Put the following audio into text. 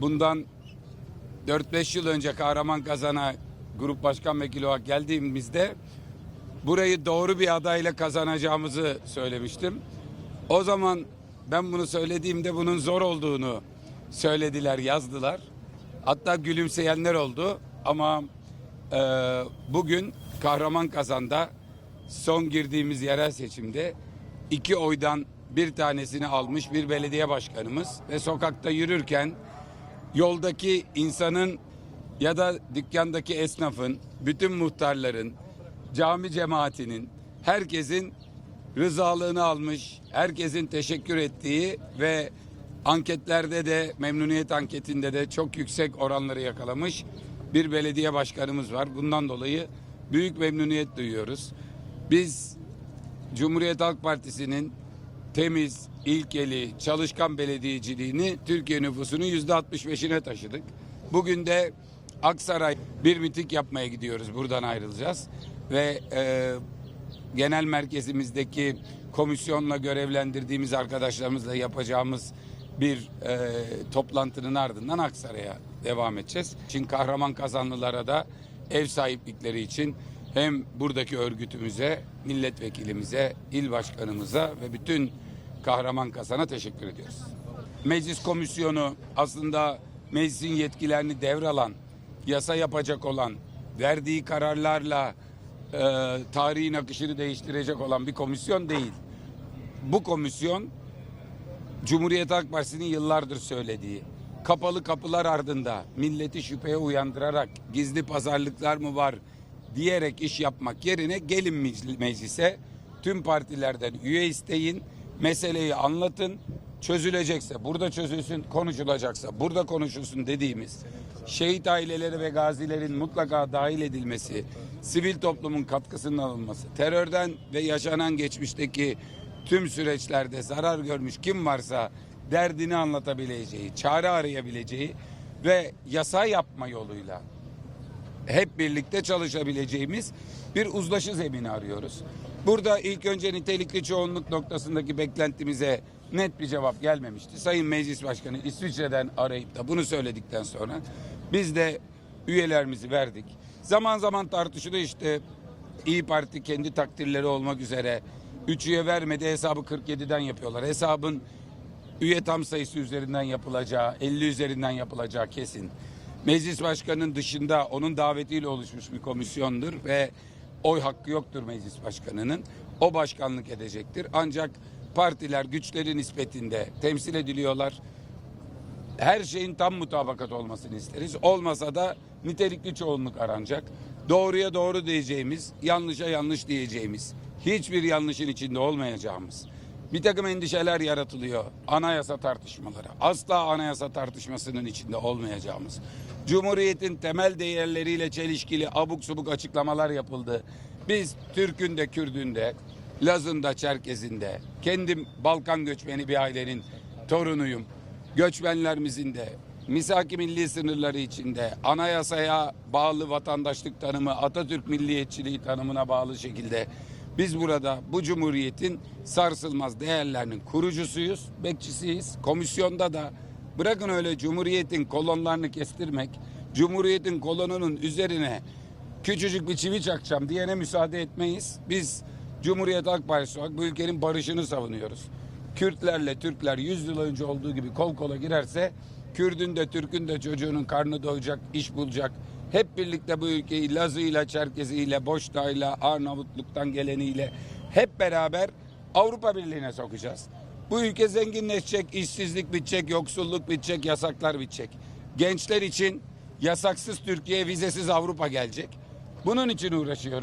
bundan 4-5 yıl önce Kahraman Kazan'a grup başkan vekili olarak geldiğimizde burayı doğru bir adayla kazanacağımızı söylemiştim. O zaman ben bunu söylediğimde bunun zor olduğunu söylediler, yazdılar. Hatta gülümseyenler oldu ama e, bugün Kahraman Kazan'da son girdiğimiz yerel seçimde iki oydan bir tanesini almış bir belediye başkanımız ve sokakta yürürken yoldaki insanın ya da dükkandaki esnafın, bütün muhtarların, cami cemaatinin, herkesin rızalığını almış, herkesin teşekkür ettiği ve anketlerde de memnuniyet anketinde de çok yüksek oranları yakalamış bir belediye başkanımız var. Bundan dolayı büyük memnuniyet duyuyoruz. Biz Cumhuriyet Halk Partisi'nin temiz, ilkeli, çalışkan belediyeciliğini Türkiye nüfusunun yüzde 65'ine taşıdık. Bugün de Aksaray bir miting yapmaya gidiyoruz. Buradan ayrılacağız. Ve e, genel merkezimizdeki komisyonla görevlendirdiğimiz arkadaşlarımızla yapacağımız bir e, toplantının ardından Aksaray'a devam edeceğiz. Şimdi kahraman kazanlılara da ev sahiplikleri için hem buradaki örgütümüze, milletvekilimize, il başkanımıza ve bütün kahraman kazana teşekkür ediyoruz. Meclis komisyonu aslında meclisin yetkilerini devralan, yasa yapacak olan, verdiği kararlarla e, tarihin akışını değiştirecek olan bir komisyon değil. Bu komisyon Cumhuriyet Halk Partisi'nin yıllardır söylediği kapalı kapılar ardında milleti şüpheye uyandırarak gizli pazarlıklar mı var diyerek iş yapmak yerine gelin mecl- meclise tüm partilerden üye isteyin, meseleyi anlatın, çözülecekse burada çözülsün, konuşulacaksa burada konuşulsun dediğimiz şehit aileleri ve gazilerin mutlaka dahil edilmesi, sivil toplumun katkısının alınması, terörden ve yaşanan geçmişteki tüm süreçlerde zarar görmüş kim varsa derdini anlatabileceği, çare arayabileceği ve yasa yapma yoluyla hep birlikte çalışabileceğimiz bir uzlaşı zemini arıyoruz. Burada ilk önce nitelikli çoğunluk noktasındaki beklentimize net bir cevap gelmemişti. Sayın Meclis Başkanı İsviçre'den arayıp da bunu söyledikten sonra biz de üyelerimizi verdik. Zaman zaman tartışılıyor işte İyi Parti kendi takdirleri olmak üzere 3 üye vermedi hesabı 47'den yapıyorlar. Hesabın üye tam sayısı üzerinden yapılacağı, 50 üzerinden yapılacağı kesin. Meclis başkanının dışında onun davetiyle oluşmuş bir komisyondur ve oy hakkı yoktur meclis başkanının. O başkanlık edecektir. Ancak partiler güçleri nispetinde temsil ediliyorlar. Her şeyin tam mutabakat olmasını isteriz. Olmasa da nitelikli çoğunluk aranacak. Doğruya doğru diyeceğimiz, yanlışa yanlış diyeceğimiz, hiçbir yanlışın içinde olmayacağımız, bir takım endişeler yaratılıyor. Anayasa tartışmaları. Asla anayasa tartışmasının içinde olmayacağımız. Cumhuriyetin temel değerleriyle çelişkili abuk subuk açıklamalar yapıldı. Biz Türk'ün de Kürd'ün de, Laz'ın da Çerkez'in de, kendim Balkan göçmeni bir ailenin torunuyum. Göçmenlerimizin de misaki milli sınırları içinde anayasaya bağlı vatandaşlık tanımı, Atatürk milliyetçiliği tanımına bağlı şekilde biz burada bu cumhuriyetin sarsılmaz değerlerinin kurucusuyuz, bekçisiyiz. Komisyonda da bırakın öyle cumhuriyetin kolonlarını kestirmek, cumhuriyetin kolonunun üzerine küçücük bir çivi çakacağım diyene müsaade etmeyiz. Biz Cumhuriyet Halk Partisi olarak bu ülkenin barışını savunuyoruz. Kürtlerle Türkler 100 yıl önce olduğu gibi kol kola girerse Kürdün de Türk'ün de çocuğunun karnı doyacak, iş bulacak. Hep birlikte bu ülkeyi Lazı'yla, Çerkezi'yle, Boştağ'yla, Arnavutluk'tan geleniyle hep beraber Avrupa Birliği'ne sokacağız. Bu ülke zenginleşecek, işsizlik bitecek, yoksulluk bitecek, yasaklar bitecek. Gençler için yasaksız Türkiye, vizesiz Avrupa gelecek. Bunun için uğraşıyoruz.